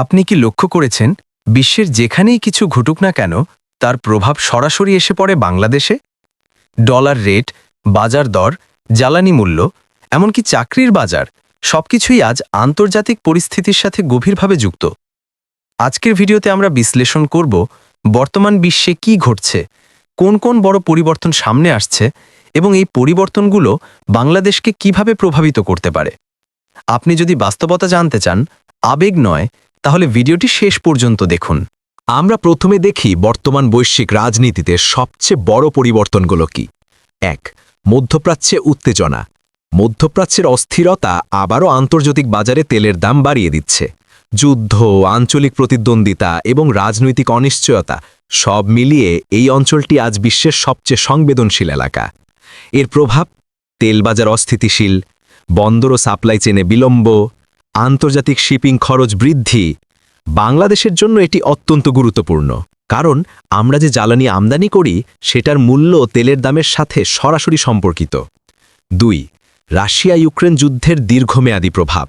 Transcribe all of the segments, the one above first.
আপনি কি লক্ষ্য করেছেন, বিশ্বের যেখানেই কিছু ঘটুক না কেন, তার প্রভাব সরাসরি এসে পড়ে বাংলাদেশে? ডলার রেট, বাজার দর, জ্বালানি মূল্য, এমনকি চাকরির বাজার, সবকিছুই আজ আন্তর্জাতিক পরিস্থিতির সাথে গভীরভাবে যুক্ত। আজকের ভিডিওতে আমরা বিশ্লেষণ করব, বর্তমান বিশ্বে কি ঘটছে, কোন কোন বড় পরিবর্তন সামনে আসছে, এবং এই পরিবর্তনগুলো বাংলাদেশকে কীভাবে প্রভাবিত করতে পারে। আপনি যদি বাস্তবতা জানতে চান, আবেগ নয় তাহলে ভিডিওটি শেষ পর্যন্ত দেখুন। আমরা প্রথমে দেখি বর্তমান বৈশ্বিক রাজনীতিতে সবচেয়ে বড় পরিবর্তনগুলো কি? এক, মধ্যপ্রাচ্যে উত্তেজনা। মধ্যপ্রাচ্যের অস্থিরতা আবারও আন্তর্জাতিক বাজারে তেলের দাম বাড়িয়ে দিচ্ছে। যুদ্ধ, আঞ্চলিক প্রতিদ্বন্দ্বিতা এবং রাজনৈতিক অনিশ্চয়তা সব মিলিয়ে এই অঞ্চলটি আজ বিশ্বের সবচেয়ে সংবেদনশীল এলাকা। এর প্রভাব? তেল বাজার অস্থিতিশীল, বন্দর ও সাপ্লাই চেনে বিলম্ব আন্তর্জাতিক শিপিং খরচ বৃদ্ধি বাংলাদেশের জন্য এটি অত্যন্ত গুরুত্বপূর্ণ। কারণ আমরা যে জ্বালানি আমদানি করি, সেটার মূল্য তেলের দামের সাথে সরাসরি সম্পর্কিত। দুই রাশিয়া ইউক্রেন যুদ্ধের দীর্ঘমেয়াদী প্রভাব।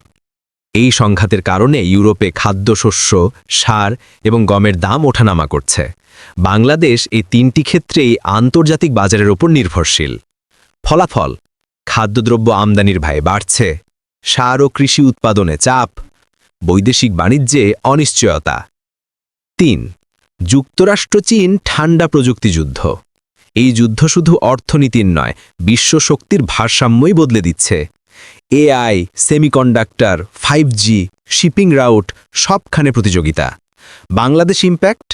এই সংঘাতের কারণে ইউরোপে খাদ্যশস্য, সার এবং গমের দাম ওঠানামা করছে। বাংলাদেশ এই তিনটি ক্ষেত্রেই আন্তর্জাতিক বাজারের ওপর নির্ভরশীল। ফলাফল, খাদ্যদ্রব্য আমদানির ভাই বাড়ছে। সার ও কৃষি উৎপাদনে চাপ, বৈদেশিক বাণিজ্যে অনিশ্চয়তা। তিন, যুক্তরাষ্ট্র, চীন ঠান্ডা প্রযুক্তি যুদ্ধ। এই যুদ্ধ শুধু অর্থনীতির নয়, বিশ্ব শক্তির ভারসাম্যই বদলে দিচ্ছে। AI, semiconductor, five G, shipping route, সবখানে প্রতিযোগিতা। বাংলাদেশ ইম্প্যাক্ট?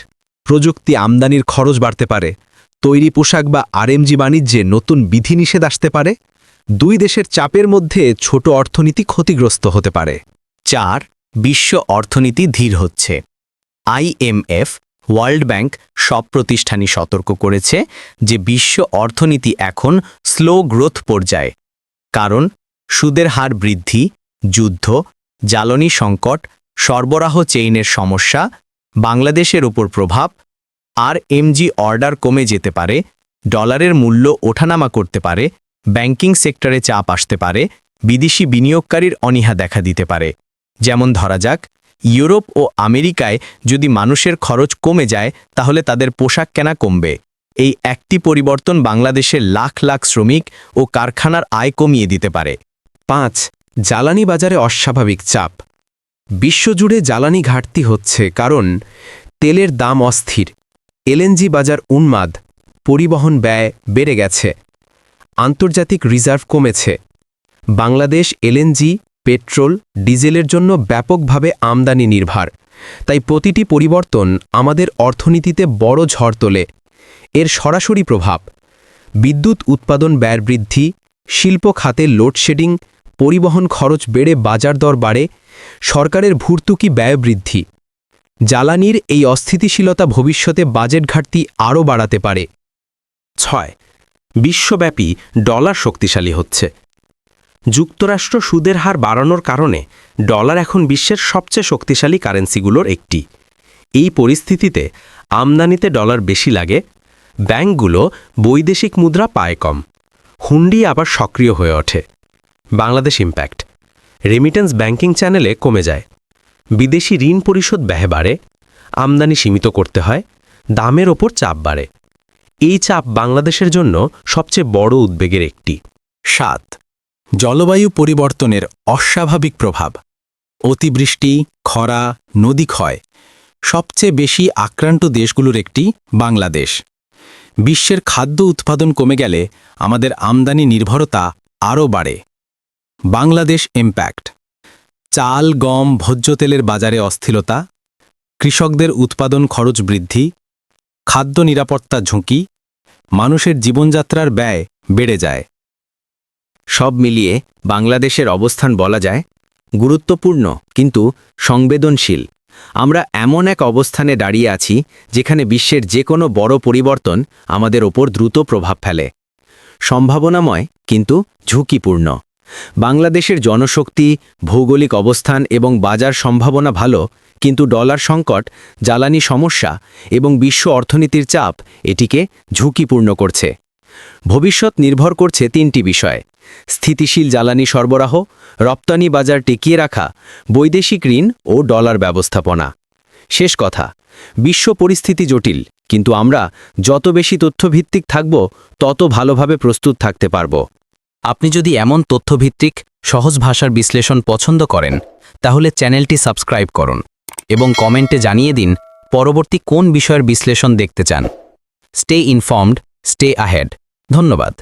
প্রযুক্তি আমদানির খরচ বাড়তে পারে। তৈরি পোশাক বা আরএমজি বাণিজ্যে নতুন বিধিনিষেধ আসতে পারে। দুই দেশের চাপের মধ্যে ছোট অর্থনীতি ক্ষতিগ্রস্ত হতে পারে। চার, বিশ্ব অর্থনীতি ধীর হচ্ছে। আইএমএফ ওয়ার্ল্ড ব্যাংক, সব প্রতিষ্ঠানই সতর্ক করেছে যে বিশ্ব অর্থনীতি এখন স্লো গ্রোথ পর্যায়ে। কারণ, সুদের হার বৃদ্ধি, যুদ্ধ, জ্বালানি সংকট, সরবরাহ চেইনের সমস্যা, বাংলাদেশের ওপর প্রভাব, আর এমজি অর্ডার কমে যেতে পারে, ডলারের মূল্য ওঠানামা করতে পারে ব্যাংকিং সেক্টরে চাপ আসতে পারে, বিদেশি বিনিয়োগকারীর অনীহা দেখা দিতে পারে। যেমন ধরা যাক, ইউরোপ ও আমেরিকায় যদি মানুষের খরচ কমে যায়, তাহলে তাদের পোশাক কেনা কমবে। এই একটি পরিবর্তন বাংলাদেশের লাখ লাখ শ্রমিক ও কারখানার আয় কমিয়ে দিতে পারে। পাঁচ, জ্বালানি বাজারে অস্বাভাবিক চাপ। বিশ্বজুড়ে জ্বালানি ঘাটতি হচ্ছে কারণ তেলের দাম অস্থির। এলএনজি বাজার উন্মাদ, পরিবহন ব্যয় বেড়ে গেছে। আন্তর্জাতিক রিজার্ভ কমেছে। বাংলাদেশ এলএনজি পেট্রোল, ডিজেলের জন্য ব্যাপকভাবে আমদানি নির্ভর। তাই প্রতিটি পরিবর্তন আমাদের অর্থনীতিতে বড় ঝড় তোলে। এর সরাসরি প্রভাব, বিদ্যুৎ উৎপাদন ব্যয় বৃদ্ধি, শিল্প খাতে লোডশেডিং, পরিবহন খরচ বেড়ে বাজার দর বাড়ে, সরকারের ভর্তুকি ব্যয় বৃদ্ধি। জ্বালানির এই অস্থিতিশীলতা ভবিষ্যতে বাজেট ঘাটতি আরও বাড়াতে পারে। ছয় বিশ্বব্যাপী ডলার শক্তিশালী হচ্ছে। যুক্তরাষ্ট্র সুদের হার বাড়ানোর কারণে ডলার এখন বিশ্বের সবচেয়ে শক্তিশালী কারেন্সিগুলোর একটি। এই পরিস্থিতিতে আমদানিতে ডলার বেশি লাগে, ব্যাংকগুলো বৈদেশিক মুদ্রা পায় কম। হুন্ডি আবার সক্রিয় হয়ে ওঠে। বাংলাদেশ ইম্প্যাক্ট। রেমিটেন্স ব্যাংকিং চ্যানেলে কমে যায়। বিদেশি ঋণ পরিশোধ ব্যয় বাড়ে, আমদানি সীমিত করতে হয়, দামের ওপর চাপ বাড়ে। এই চাপ বাংলাদেশের জন্য সবচেয়ে বড় উদ্বেগের একটি। সাত, জলবায়ু পরিবর্তনের অস্বাভাবিক প্রভাব। অতিবৃষ্টি, খরা, নদী ক্ষয়, সবচেয়ে বেশি আক্রান্ত দেশগুলোর একটি বাংলাদেশ। বিশ্বের খাদ্য উৎপাদন কমে গেলে আমাদের আমদানি নির্ভরতা আরও বাড়ে। বাংলাদেশ ইম্প্যাক্ট। চাল, গম, ভোজ্য তেলের বাজারে অস্থিরতা, কৃষকদের উৎপাদন খরচ বৃদ্ধি, খাদ্য নিরাপত্তা ঝুঁকি মানুষের জীবনযাত্রার ব্যয় বেড়ে যায়। সব মিলিয়ে বাংলাদেশের অবস্থান বলা যায় গুরুত্বপূর্ণ কিন্তু সংবেদনশীল। আমরা এমন এক অবস্থানে দাঁড়িয়ে আছি যেখানে বিশ্বের যে কোনো বড় পরিবর্তন আমাদের ওপর দ্রুত প্রভাব ফেলে। সম্ভাবনাময় কিন্তু ঝুঁকিপূর্ণ। বাংলাদেশের জনশক্তি, ভৌগোলিক অবস্থান এবং বাজার সম্ভাবনা ভালো, কিন্তু ডলার সংকট, জ্বালানি সমস্যা এবং বিশ্ব অর্থনীতির চাপ এটিকে ঝুঁকিপূর্ণ করছে। ভবিষ্যৎ নির্ভর করছে তিনটি বিষয়। স্থিতিশীল জ্বালানি সরবরাহ, রপ্তানি বাজার টিকিয়ে রাখা, বৈদেশিক ঋণ ও ডলার ব্যবস্থাপনা। শেষ কথা, বিশ্ব পরিস্থিতি জটিল, কিন্তু আমরা যত বেশি তথ্যভিত্তিক থাকব, তত ভালোভাবে প্রস্তুত থাকতে পারব। আপনি যদি এমন তথ্যভিত্তিক, সহজ ভাষার বিশ্লেষণ পছন্দ করেন, তাহলে চ্যানেলটি সাবস্ক্রাইব করুন এবং কমেন্টে জানিয়ে দিন পরবর্তী কোন বিষয়ের বিশ্লেষণ দেখতে চান। Stay informed, stay ahead. ধন্যবাদ।